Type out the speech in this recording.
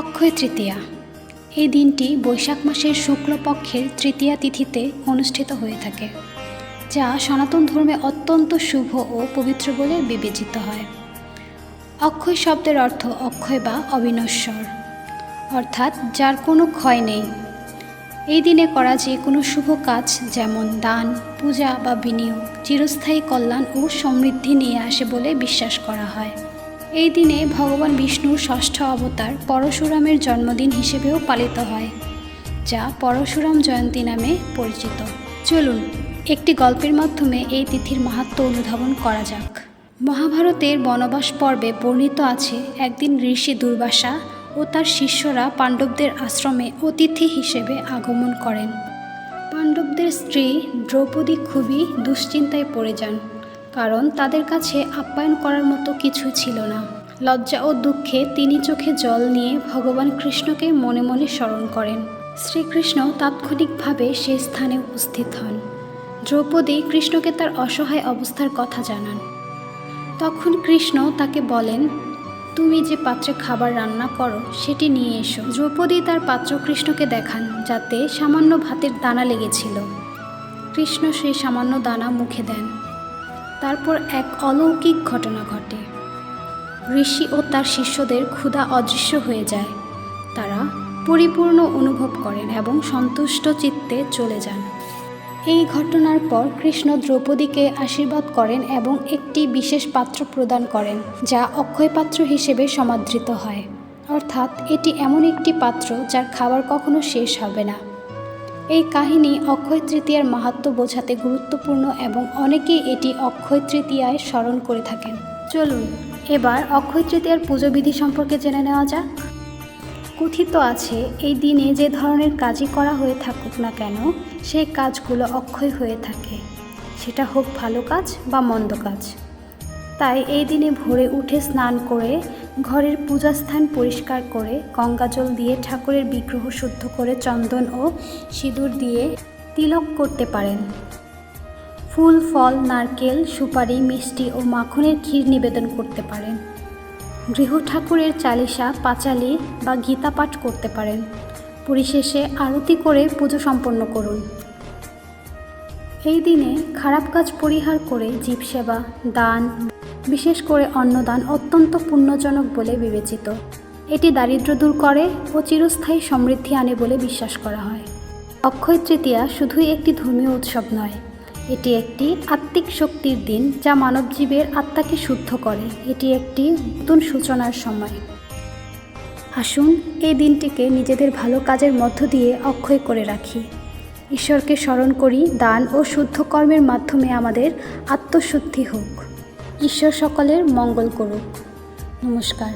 অক্ষয় তৃতীয়া। এই দিনটি বৈশাখ মাসের শুক্লপক্ষের তৃতীয়া তিথিতে অনুষ্ঠিত হয়ে থাকে, যা সনাতন ধর্মে অত্যন্ত শুভ ও পবিত্র বলে বিবেচিত হয়। অক্ষয় শব্দের অর্থ অক্ষয় বা অবিনশ্বর, অর্থাৎ যার কোনো ক্ষয় নেই। এই দিনে করা যে কোনো শুভ কাজ যেমন দান, পূজা বা বিনিয়োগ, চিরস্থায়ী কল্যাণ ও সমৃদ্ধি নিয়ে আসে বলে বিশ্বাস করা হয়। এই দিনে ভগবান বিষ্ণুর ষষ্ঠ অবতার পরশুরামের জন্মদিন হিসেবেও পালিত হয়, যা পরশুরাম জয়ন্তী নামে পরিচিত। চলুন, একটি গল্পের মাধ্যমে এই তিথির মাহাত্ম্য অনুধাবন করা যাক। মহাভারতের বনবাস পর্বে বর্ণিত আছে একদিন ঋষি দুর্বাসা ও তার শিষ্যরা পাণ্ডবদের আশ্রমে অতিথি হিসেবে আগমন করেন। পাণ্ডবদের স্ত্রী দ্রৌপদী খুবই দুশ্চিন্তায় পড়ে যান। কারণ তাদের কাছে আপ্যায়ন করার মতো কিছু ছিল না। লজ্জা ও দুঃখে তিনি চোখে জল নিয়ে ভগবান কৃষ্ণকে মনে মনে স্মরণ করেন। শ্রীকৃষ্ণ তাৎক্ষণিকভাবে সে স্থানে উপস্থিত হন। দ্রৌপদী কৃষ্ণকে তার অসহায় অবস্থার কথা জানান। তখন কৃষ্ণ তাকে বলেন, তুমি যে পাত্রে খাবার রান্না করো, সেটি নিয়ে এসো। দ্রৌপদী তার পাত্র কৃষ্ণকে দেখান, যাতে সামান্য ভাতের দানা লেগেছিল। কৃষ্ণ সেই সামান্য দানা মুখে দেন। তারপর এক অলৌকিক ঘটনা ঘটে। ঋষি ও তার শিষ্যদের ক্ষুধা অদৃশ্য হয়ে যায়। তারা পরিপূর্ণ অনুভব করেন এবং সন্তুষ্ট চিত্তে চলে যান। এই ঘটনার পর কৃষ্ণ দ্রৌপদীকে আশীর্বাদ করেন এবং একটি বিশেষ পাত্র প্রদান করেন, যা অক্ষয় পাত্র হিসেবে সমাদৃত হয়। অর্থাৎ এটি এমন একটি পাত্র যার খাবার কখনো শেষ হবে না। এই কাহিনী অক্ষয় তৃতীয়ার মাহাত্ম্য বোঝাতে গুরুত্বপূর্ণ এবং অনেকেই এটি অক্ষয় তৃতীয়ায় স্মরণ করে থাকেন চলুন, এবার অক্ষয় তৃতীয়ার পুজোবিধি সম্পর্কে জেনে নেওয়া যাক। কথিত আছে, এই দিনে যে ধরনের কাজই করা হয়ে থাকুক না কেন, সেই কাজগুলো অক্ষয় হয়ে থাকে। সেটা হোক ভালো কাজ বা মন্দ কাজ। তাই এই দিনে ভোরে উঠে স্নান করে ঘরের পূজাস্থান পরিষ্কার করে, গঙ্গাজল দিয়ে ঠাকুরের বিগ্রহ শুদ্ধ করে চন্দন ও সিঁদুর দিয়ে তিলক করতে পারেন। ফুল, ফল, নারকেল, সুপারি, মিষ্টি ও মাখনের ক্ষীর নিবেদন করতে পারেন। গৃহ ঠাকুরের চালিসা পাঁচালি বা গীতা পাঠ করতে পারেন। পরিশেষে আরতি করে পুজো সম্পন্ন করুন। এই দিনে খারাপ কাজ পরিহার করে জীব সেবা দান বিশেষ করে অন্নদান অত্যন্ত পুণ্যজনক বলে বিবেচিত। এটি দারিদ্র্য দূর করে ও চিরস্থায়ী সমৃদ্ধি আনে বলে বিশ্বাস করা হয়। অক্ষয় তৃতীয়া শুধুই একটি ধর্মীয় উৎসব নয়, এটি একটি আত্মিক শক্তির দিন যা মানবজীবের আত্মাকে শুদ্ধ করে। এটি একটি নতুন সূচনার সময়। আসুন এই দিনটিকে নিজেদের ভালো কাজের মধ্য দিয়ে অক্ষয় করে রাখি। ঈশ্বরকে স্মরণ করি, দান ও শুদ্ধ কর্মের মাধ্যমে আমাদের আত্মশুদ্ধি হোক। ঈশ্বর সকলের মঙ্গল করুক। নমস্কার।